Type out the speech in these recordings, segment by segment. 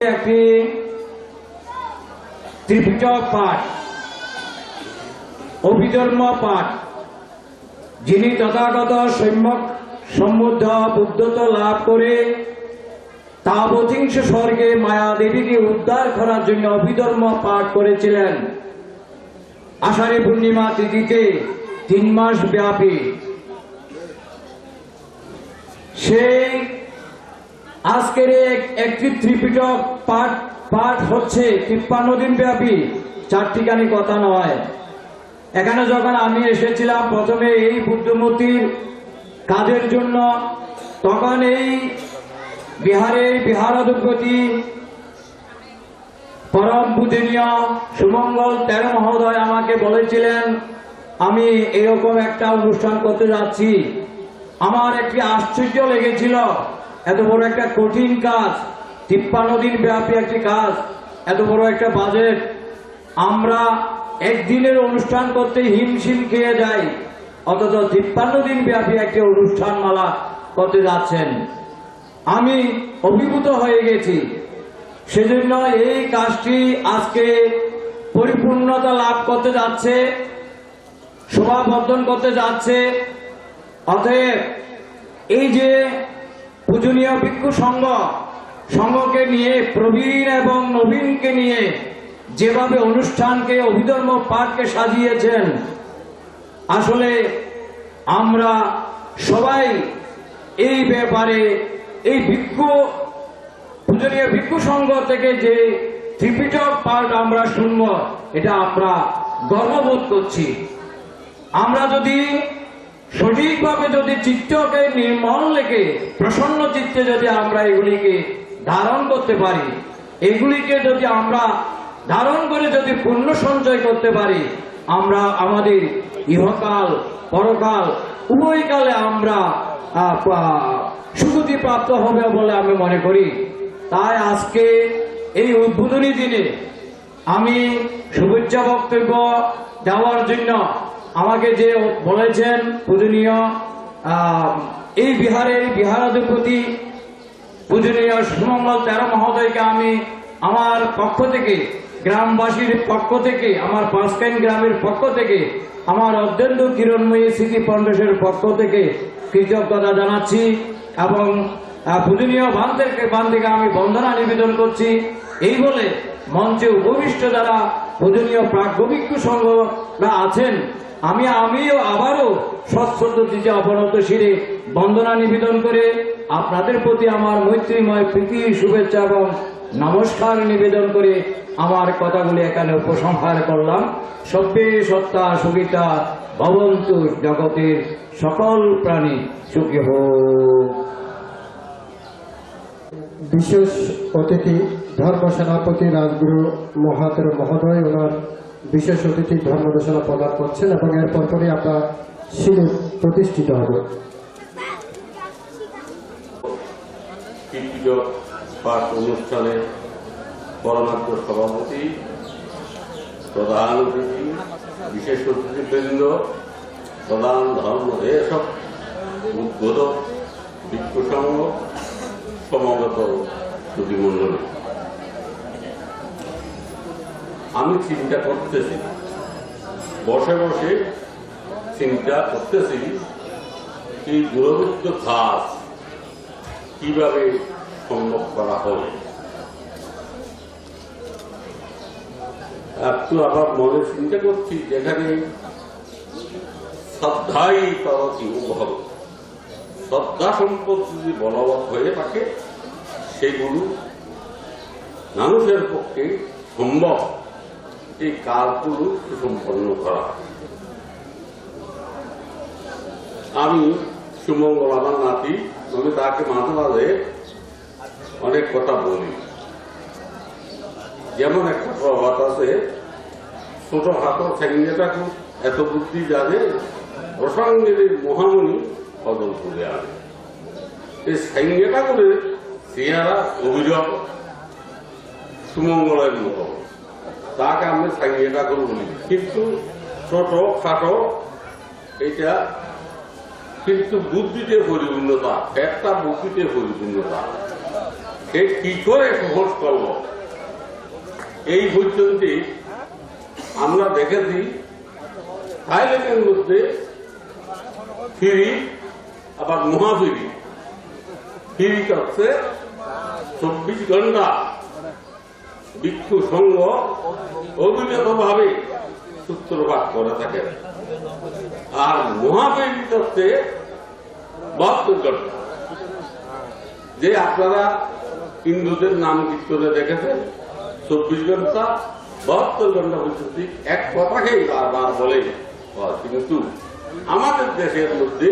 একটি ত্রিপিটক পাঠ অভিধর্ম পাঠ যিনি তথাগত সম্যক সম্বুদ্ধ বুদ্ধত্ব লাভ করে তাবতিংশ স্বর্গে মায়া দেবীকে উদ্ধার করার জন্য অভিধর্ম পাঠ করেছিলেন। আষাঢ়ী পূর্ণিমা তিথিতে তিন মাস ব্যাপী। সেই আজকের একটি ত্রিপিটক পাঠ পাঠ হচ্ছে তিপ্পান্ন দিন ব্যাপী চারটিখানি কথা নয়। এখানে যখন আমি এসেছিলাম প্রথমে এই বুদ্ধমূর্তির কাজের জন্য, তখন এই বিহারে বিহারাধিপতি পরম পূজনীয় সুমঙ্গল তেরো মহোদয় আমাকে বলেছিলেন, আমি এরকম একটা অনুষ্ঠান করতে যাচ্ছি। আমার একটি আশ্চর্য লেগেছিল। এত বড় একটা কঠিন কাজ, তিপ্পান্ন দিন ব্যাপী একটি কাজ, এত বড় একটা বাজেট। আমরা একদিনের অনুষ্ঠান করতে হিমশিম খেয়ে যাই, অথচ তিপ্পান্ন দিন ব্যাপী একটি অনুষ্ঠান মালা করতে যাচ্ছেন। আমি অভিভূত হয়ে গেছি। সেজন্য এই কাজটি আজকে পরিপূর্ণতা লাভ করতে যাচ্ছে, শোভাবর্ধন করতে যাচ্ছে। অতএব এই যে পূজনীয় ভিক্ষু সংঘ, সংঘকে নিয়ে, প্রবীণ এবং নবীনকে নিয়ে যেভাবে অনুষ্ঠানকে, অভিধর্ম পাঠকে সাজিয়েছেন, আসলে আমরা সবাই এই ব্যাপারে, এই ভিক্ষু, পূজনীয় ভিক্ষু সংঘ থেকে যে ত্রিপিটক পাঠ আমরা শুনব, এটা আমরা গর্ববোধ করছি। আমরা যদি সঠিকভাবে যদি চিত্তকে নির্মল লেখে, প্রসন্ন চিত্তে যদি আমরা এগুলিকে ধারণ করতে পারি, এগুলিকে যদি আমরা ধারণ করে যদি পুণ্য সঞ্চয় করতে পারি, আমরা আমাদের ইহকাল, পরকাল, উভয়কালে আমরা সুগতি প্রাপ্ত হবে বলে আমি মনে করি। তাই আজকে এই উদ্বোধনী দিনে আমি শুভেচ্ছা বক্তব্য দেওয়ার জন্য আমাকে যে বলেছেন পূজনীয় এই বিহারের বিহারাধিপতি পূজনীয় সুমঙ্গল তেরো মহোদয়কে আমি আমার পক্ষ থেকে, গ্রামবাসীর পক্ষ থেকে, আমার পাঁচকাইন গ্রামের পক্ষ থেকে, আমার অত্যন্ত কিরণময়ী স্মৃতি ফাউন্ডেশনের পক্ষ থেকে কৃতজ্ঞতা জানাচ্ছি এবং পূজনীয় বান্ধবকে বান্ধবকে আমি বন্দনা নিবেদন করছি। এই বলে মঞ্চে উপবিষ্ট যারা পূজনীয় প্রাজ্ঞভিক্ষু সংঘরা আছেন আমি আমিও আবারও সশ্রদ্ধ দিতে অবনত শিরে বন্দনা নিবেদন করে আপনাদের প্রতি আমার মৈত্রীময় প্রীতি, শুভেচ্ছা এবং নমস্কার নিবেদন করে আমার কথাগুলি এখানে উপসংহার করলাম। সভ্যে সত্তা সুবিতা ভবন্তু জগতের সকল প্রাণী সুখী হোক। বিশেষ অতিথি ধর্ম সেনাপতি রাজগুরু মহাতের মহোদয়, ওনার বিশেষ অতিথি ধর্মদেশনা প্রদান করছেন এবং এর পরপরই আমরা শিরে প্রতিষ্ঠিত হবে। পাঠ অনুষ্ঠানে পরমাত্ম সভাপতি, প্রধান অতিথি, বিশেষ অতিথিবৃন্দ, প্রধান ধর্ম এসব উদ্বোধক বিক্ষসংঘ সমাগত শ্রুতিমণ্ডলী আমি চিন্তা করতেছি। বসে বসে চিন্তা করতেছি এই দূরবৃত্ত ঘাস কীভাবে সম্ভব করা হবে। একটু আবার মনে চিন্তা করছি যেখানে শ্রদ্ধাই তরতি উভব শ্রদ্ধা সম্পদ যদি বলবৎ হয়ে থাকে, সেগুলো মানুষের পক্ষে সম্ভব। এই কাজগুলো সম্পন্ন করা। আমি সুমঙ্গল আমার নাতি, আমি তাকে মাঝে মাঝে অনেক কথা বলি। যেমন একটা প্রভাত আছে, ছোট হাত ঠেঙ্গেটা এত বুদ্ধি জানে প্রসঙ্গের মহামণি বদল করে আনে। এই ঠেঙ্গেটা করে চেহারা অভিযোগ সুমঙ্গলের মতো। তাকে আমি সাইয়েটা করে বলি কিন্তু ছোট, খাটো, এটা কিন্তু বুদ্ধিতে পরিপূর্ণতা, একটা বুদ্ধিতে পরিপূর্ণতা। সে কি করে সহজ করব এই পর্যন্ত আমরা দেখেছি থাইল্যান্ডের মধ্যে ফিরি, আবার মহাফিরি। ফিরি হচ্ছে চব্বিশ ঘণ্টা। ভিক্ষু সংঘ অবিরতভাবে সূত্রপাত করে থাকে। আর হচ্ছে বাহাত্তর যে আপনারা হিন্দুদের নাম কীর্তনে দেখেছেন, চব্বিশ ঘণ্টা, বাহাত্তর ঘণ্টা পর্যন্ত এক কথাকেই বারবার বলে কিন্তু আমাদের দেশের মধ্যে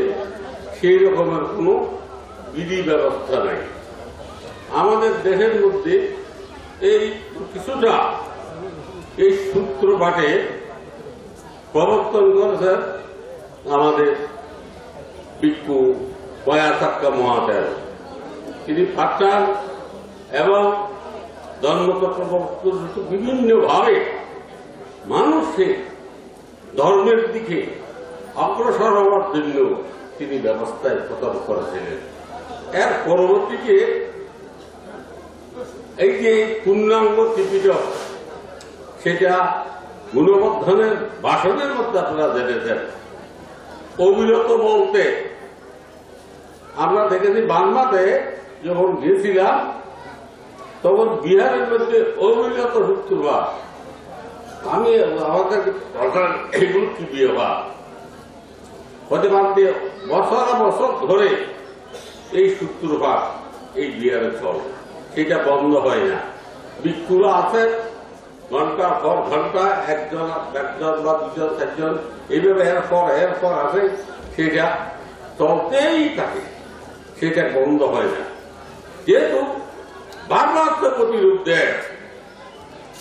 সেই রকমের কোনো বিধি ব্যবস্থা নাই। আমাদের দেশের মধ্যে এই কিছুটা এই সূত্রপাঠে প্রবর্তন করেছেন আমাদের ভিক্ষু বয়াসাক্কা মহাশয় তিনি পাঠান এবং ধর্মতত্ত্ব বিভিন্নভাবে মানুষের ধর্মের দিকে অগ্রসর হওয়ার জন্য তিনি ব্যবস্থায় প্রদান করেছিলেন। এর পরবর্তীতে এই যে পূর্ণাঙ্গ ত্রিপিটক, সেটা গুণবর্ধনের, বাসনের মধ্যে আপনারা জেনেছেন অবিরত বলতে, আমরা দেখেছি বাংলাতে যখন গিয়েছিলাম তখন বিহারের মধ্যে অবিরত শুক্রবার আমি আমাদের দরকার এগুলো কি হওয়া হতে পারতে বছর বছর ধরে এই সূত্রপাত এই বিহারে চল। সেটা বন্ধ হয় না। ভিক্ষুরা আছে, ঘণ্টা পর ঘণ্টা একজন একজন বা দুজন, চারজন, এইভাবে এর পর এর পর আছে, সেটা চলতেই থাকে, সেটা বন্ধ হয় না। যেহেতু ভারমাত্র প্রতিরূপ দেয়,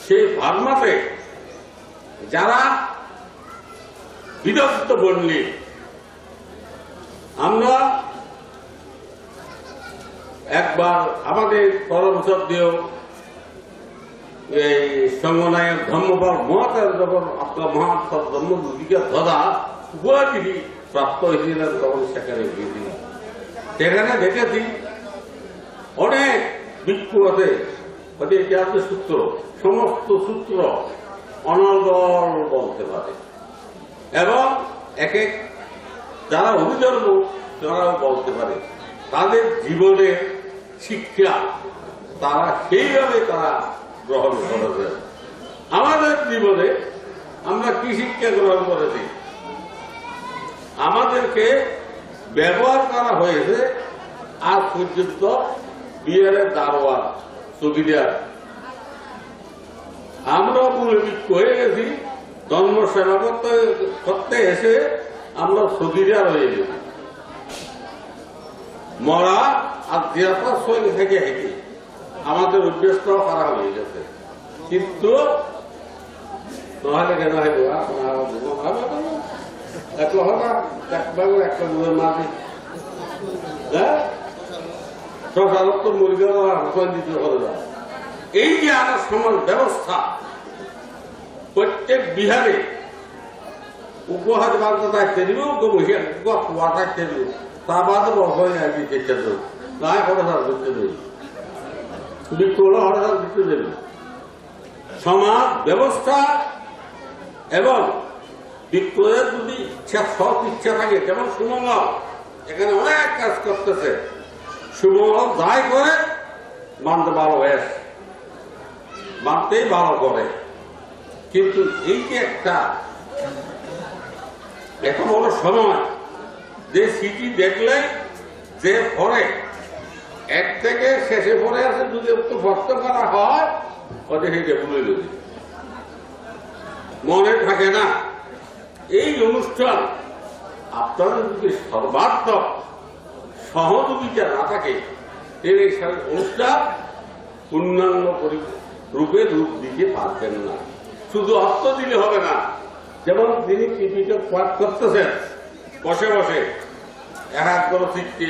সেই ভারমাতে যারা বিদগ্ধ বন্যী আমরা একবার আমাদের পরম সদ্যেও এই সঙ্গনায়ক ধর্মপাল মহাতের যখন আপনার মহাত্মা ধর্মদিকে ধরা উপাধি প্রাপ্ত হয়েছিলেন তখন সেখানে গিয়েছিলেন সেখানে দেখেছি অনেক ভিক্ষু আছে। হয়তো এটা আছে সূত্র, সমস্ত সূত্র অনর্গল বলতে পারে। এবং এক এক যারা অভিধর্ম, তারাও বলতে পারে। তাদের জীবনের শিক্ষা, তারা সেইভাবে তারা গ্রহণ করেছে। আমাদের জীবনে আমরা কি শিক্ষা গ্রহণ করেছি? আমাদেরকে ব্যবহার করা হয়েছে আজ পর্যন্ত বিয়ারের দারোয়ার সুবিধার। আমরা মূলে হয়ে গেছি জন্ম সেবা করতে করতে এসে আমরা সুবিধার হয়ে গেছি। মরা আর দেহাতার সঙ্গে থেকে হেঁটে। আমাদের অভ্যস্তও খারাপ হয়ে গেছে। কিন্তু নহলে হইব একটা হ্যাঁ? দিতে না। এই যে সমাজ ব্যবস্থা, প্রত্যেক বিহারে উপহার বার্তা থাকতে দিব বসে কুয়া থাকতে দিব তা বাদে বসাই আর কি তাই হঠাৎ করতে দেবে। হঠাৎ দেবে। সমাজ, ব্যবস্থা এবং বিক্রয়ের যদি ইচ্ছা, সৎ ইচ্ছা থাকে, যেমন সুমঙ্গল, এখানে অনেক কাজ করতেছে। সুমঙ্গল যাই করে, মানতে ভালো হয়েছে মানতেই ভালো করে। কিন্তু এই যে একটা, এখন হলো সময়। যে সিটি দেখলে, যে পরে এক থেকে শেষে পরে আছে, যদি একটু ভক্ত করা হয়, ওদের সেই ভুলে যদি মনে থাকে না, এই অনুষ্ঠান আপনাদের যদি সর্বাত্মক সহযোগিতা না থাকে এই অনুষ্ঠান অন্যান্য রূপে রূপ দিতে পারবেন না। শুধু অর্থ দিলে হবে না, যেমন তিনি টিভিতে পাঠ করতেছেন, বসে বসে এক এক করে শিখছে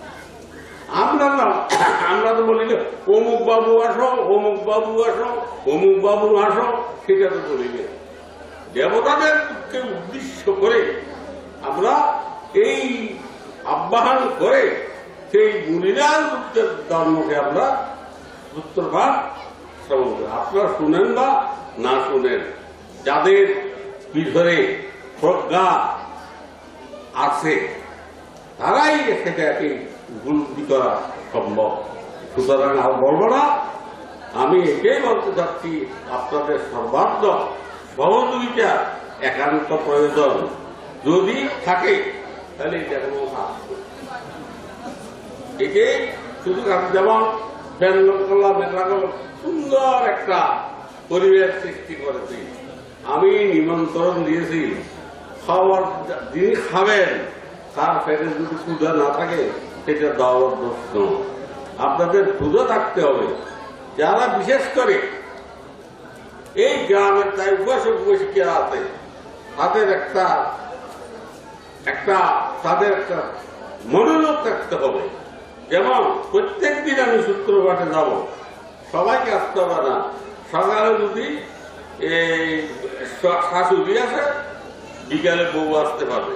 আমরা না, আমরা তো বলি যে, অমুক বাবু আসো, অমুক বাবু আসো, অমুক বাবু আসো, সেটা তো বলি না দেবতাদেরকে উদ্দেশ্য করে আমরা এই আহ্বান করে সেই মুনিরাজ গুপ্তের ধর্মকে আমরা সূত্রপাত শ্রবণ করি। আপনারা শুনেন বা না শুনেন, যাদের ভিতরে প্রজ্ঞা আছে, তারাই সেটাকে উপলব্ধি করা সম্ভব। সুতরাং আর বলব না, আমি এটাই বলতে চাচ্ছি, আপনাদের সর্বাত্ম সহযোগিতা, একান্ত প্রয়োজন। যদি থাকে, তাহলে এটা কোনো। একে শুধু কাজ যেমন ফ্যান করলাম সুন্দর একটা পরিবেশ সৃষ্টি করেছি। আমি নিমন্ত্রণ দিয়েছি খাওয়ার যিনি খাবেন, তার পেটে যদি ক্ষুধা না থাকে সেটা দেওয়ার নয়। আপনাদের ক্ষুধা থাকতে হবে। যারা বিশেষ করে এই গ্রামের তাই উপাসক উপাসিকা আছে তাদের একটা একটা তাদের একটা মনোযোগ থাকতে হবে। যেমন প্রত্যেক দিন আমি সূত্রপাঠে যাব। সবাইকে আসতে হবে না। সকালে যদি এই শাশুড়ি আছে বিকালে বউ আসতে পারবে।